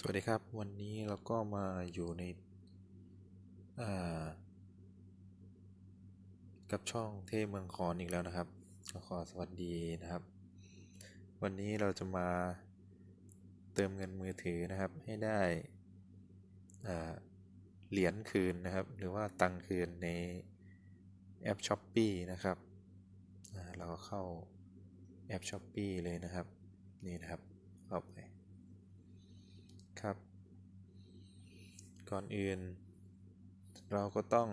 สวัสดีครับ วันนี้เราก็มาอยู่ในกับช่องเทพเมืองคอนอีกแล้วนะครับขอสวัสดีนะครับ วันนี้เราจะมาเติมเงินมือถือนะครับ ให้ได้เหรียญคืนนะครับ หรือว่าตังค์คืนในแอป s h อ p e e นะครับเราก็เข้าแอป s h อ p e e เลยนะครับ นี่นะครับเข้าไป ครับ ก่อนอื่น เราก็ต้อง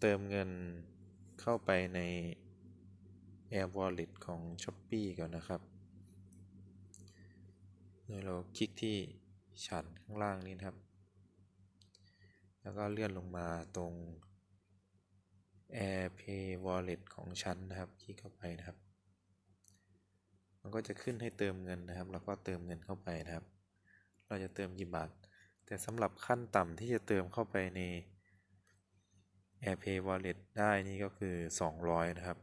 เติมเงินเข้าไปใน Air Wallet ของ s h อ p e e ก่อนนะครับโดยเราคลิกที่ฉันข้างล่างนี้นะครับ แล้วก็เลื่อนลงมาตรง AirPay Wallet ของฉันนะครับ คลิกเข้าไปนะครับ มันก็จะขึ้นให้เติมเงินนะครับ แล้วก็เติมเงินเข้าไปนะครับ เราจะเติมกี่บาท แต่สำหรับขั้นต่ำที่จะเติมเข้าไปใน AirPay Wallet ได้นี่ก็คือ 200 นะครับ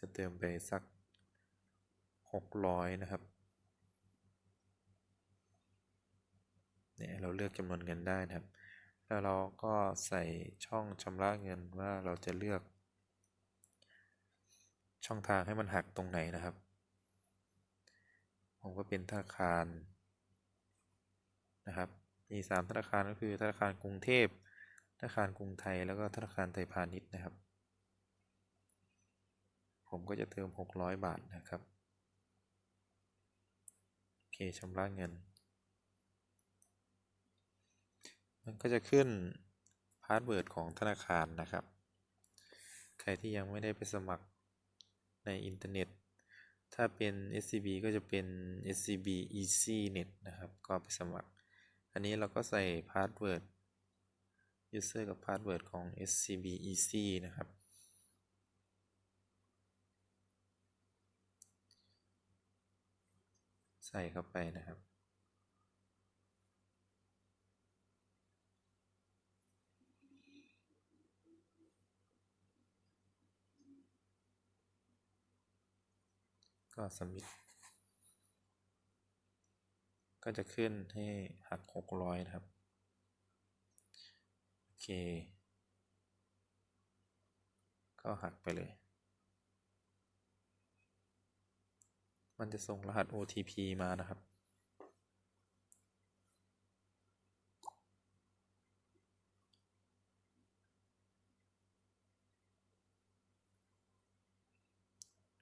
จะเติมไปสัก 600 นะครับเนี่ยเราเลือกจำนวนเงินได้นะครับ แล้วเราก็ใส่ช่องชำระเงินว่าเราจะเลือก ช่องทางให้มันหักตรงไหนนะครับ ผมก็เป็นธนาคารนะครับ มีสามธนาคารก็คือธนาคารกรุงเทพ ธนาคารกรุงไทย แล้วก็ธนาคารไทยพาณิชย์นะครับ ผมก็จะเติม 600 บาทนะครับ โอเคชำระเงิน มันก็จะขึ้นพาสเวิร์ดของธนาคารนะครับ ใครที่ยังไม่ได้ไปสมัครในอินเทอร์เน็ต ถ้าเป็น SCB ก็จะเป็น SCB EasyNet นะครับ ก็ไปสมัคร อันนี้เราก็ใส่พาสเวิร์ด user กับพาสเวิร์ดของ SCB Easy นะครับ ใส่เข้าไปนะครับ ก็สมิทก็จะขึ้นให้หัก 600 นะครับ โอเค ก็หักไปเลย มันจะส่งรหัส OTP มานะครับ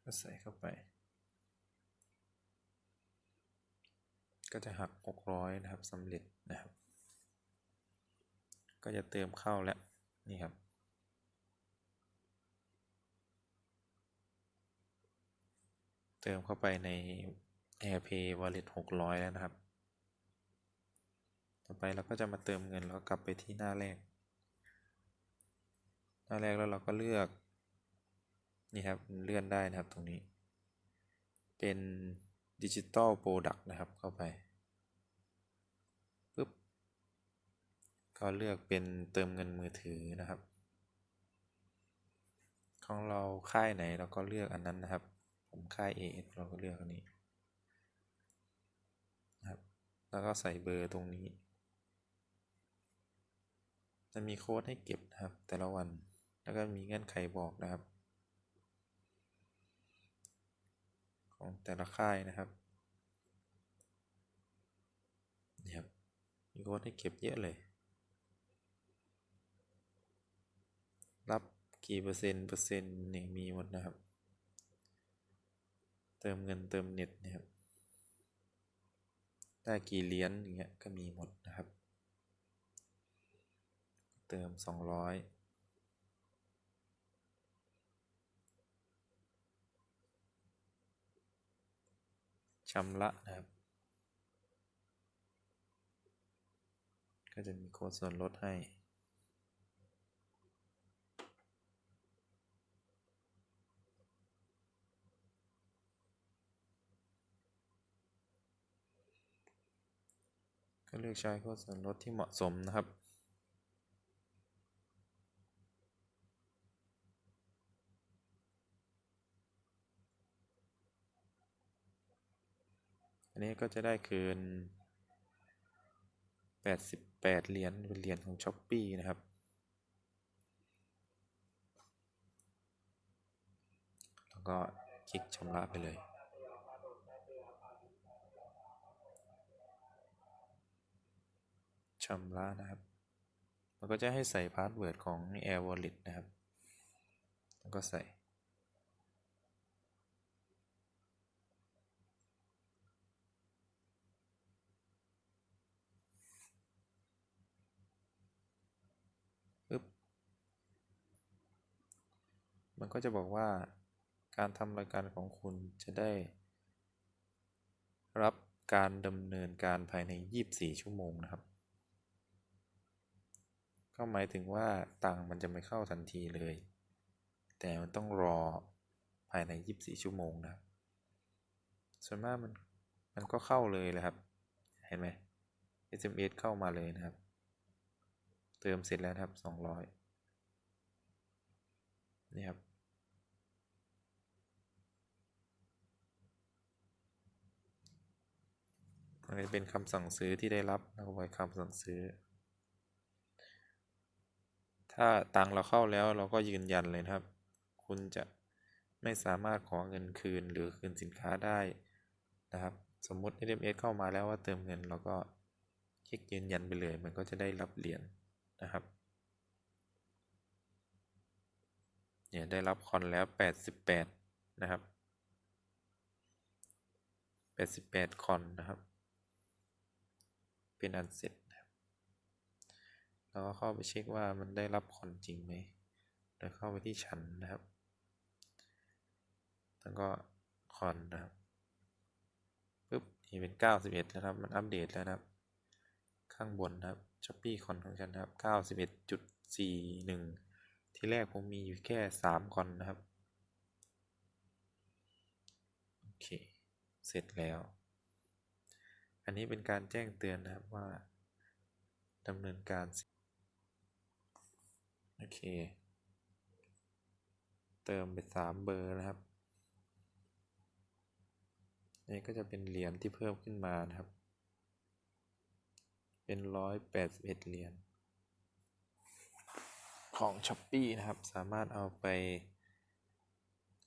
ก็ใส่เข้าไป ก็จะหัก 600 นะครับสำเร็จนะครับ ก็จะเติมเข้าแล้วนี่ครับ เติมเข้าไปใน AirPay Wallet 600 แล้วนะครับ ต่อไปเราก็จะมาเติมเงินแล้วกลับไปที่หน้าแรก หน้าแรกแล้วเราก็เลือก นี่ครับเลื่อนได้นะครับตรงนี้ เป็น ดิจิตอลโปรดักต์นะครับเข้าไปปุ๊บก็เลือกเป็นเติมเงินมือถือนะครับ ของเราค่ายไหนเราก็เลือกอันนั้นนะครับ ผมค่าย AS เราก็เลือกอันนี้นะครับแล้วก็ใส่เบอร์ตรงนี้ จะมีโค้ดให้เก็บนะครับแต่ละวันแล้วก็มีเงื่อนไขบอกนะครับ ของแต่ละค่ายนะครับนี่ครับมีโค้ดให้เก็บเยอะเลย รับกี่เปอร์เซ็นต์เปอร์เซ็นต์เนี่ยมีหมดนะครับ เติมเงินเติมเน็ตนะครับได้กี่เหรียญอย่างเงี้ยก็มีหมดนะครับ เติม 200 ชำระนะครับ ก็จะมีโค้ดส่วนลดให้ก็เลือกใช้โค้ดส่วนลดที่เหมาะสมนะครับ ก็จะได้คืนแปดสิบแปดเหรียญเป็นเหรียญของช้อปปีนะครับ แล้วก็คลิกชำระไปเลยชำระนะครับ มันก็จะให้ใส่พาสเวิร์ดของ Air Wallet นะครับ แล้วก็ใส่ ก็จะบอกว่า การทำรายการของคุณจะได้ รับการดำเนินการภายใน 24 ชั่วโมงนะครับ ก็หมายถึงว่าตังค์มันจะไม่เข้าทันทีเลย แต่มันต้องรอภายใน 24 ชั่วโมงนะส่วนมากมันมันก็เข้าเลยแหละครับ เห็นไหม SMS เข้ามาเลยนะครับ เติมเสร็จแล้วครับ 200นี่ครับ อันนี้เป็นคำสั่งซื้อที่ได้รับแล้วก็ไว้คำสั่งซื้อ ถ้าตังเราเข้าแล้วเราก็ยืนยันเลยนะครับ คุณจะไม่สามารถขอเงินคืนหรือคืนสินค้าได้นะครับ สมมุติ SMS เข้ามาแล้วว่าเติมเงินเราก็คลิกยืนยันไปเลย มันก็จะได้รับเหรียญนะครับเนี่ยได้รับคอนแล้ว 88 นะครับ 88 คอนนะครับ เป็นอันเสร็จนะครับแล้วก็เข้าไปเช็คว่ามันได้รับคอนจริงไหมแล้วเข้าไปที่ชั้นนะครับ แล้วก็คอนนะครับปึ๊บนี่เป็น 91 แล้วครับ มันอัปเดตแล้วนะครับ ข้างบนนะครับ Shopee คอนของฉันนะครับ91.41 ที่แรกผมมีอยู่แค่ 3 คอนนะครับ โอเค เสร็จแล้ว อันนี้เป็นการแจ้งเตือนนะครับว่าดำเนินการ โอเค เติมไป3เบอร์นะครับ นี่ก็จะเป็นเหรียญที่เพิ่มขึ้นมานะครับ เป็น 181 เหรียญของ s h อ p e e นะครับ สามารถเอาไป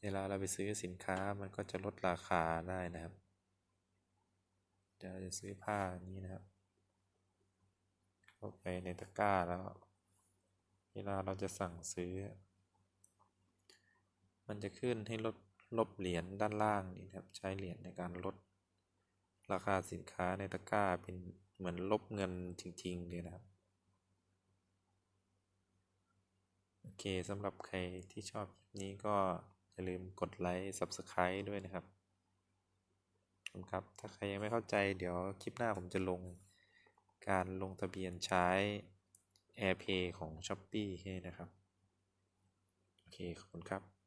เวลาเราไปซื้อสินค้ามันก็จะลดราคาได้นะครับ เดี๋ยวเราจะซื้อผ้านี้นะครับ เข้าไปในตะกร้าแล้ว เวลาเราจะสั่งซื้อ มันจะขึ้นให้ลดลบเหรียญด้านล่างนี่นะครับ ใช้เหรียญในการลดราคาสินค้าในตะกร้าเป็นเหมือนลบเงินจริงๆเลยนะครับ โอเคสำหรับใครที่ชอบคลิปนี้ก็อย่าลืมกดไลค์ Subscribe ด้วยนะครับ คุณครับถ้าใครยังไม่เข้าใจเดี๋ยวคลิปหน้าผมจะลงการลงทะเบียนใช้ AirPay ของ Shopee ให้นะครับ โอเค ขอบคุณครับ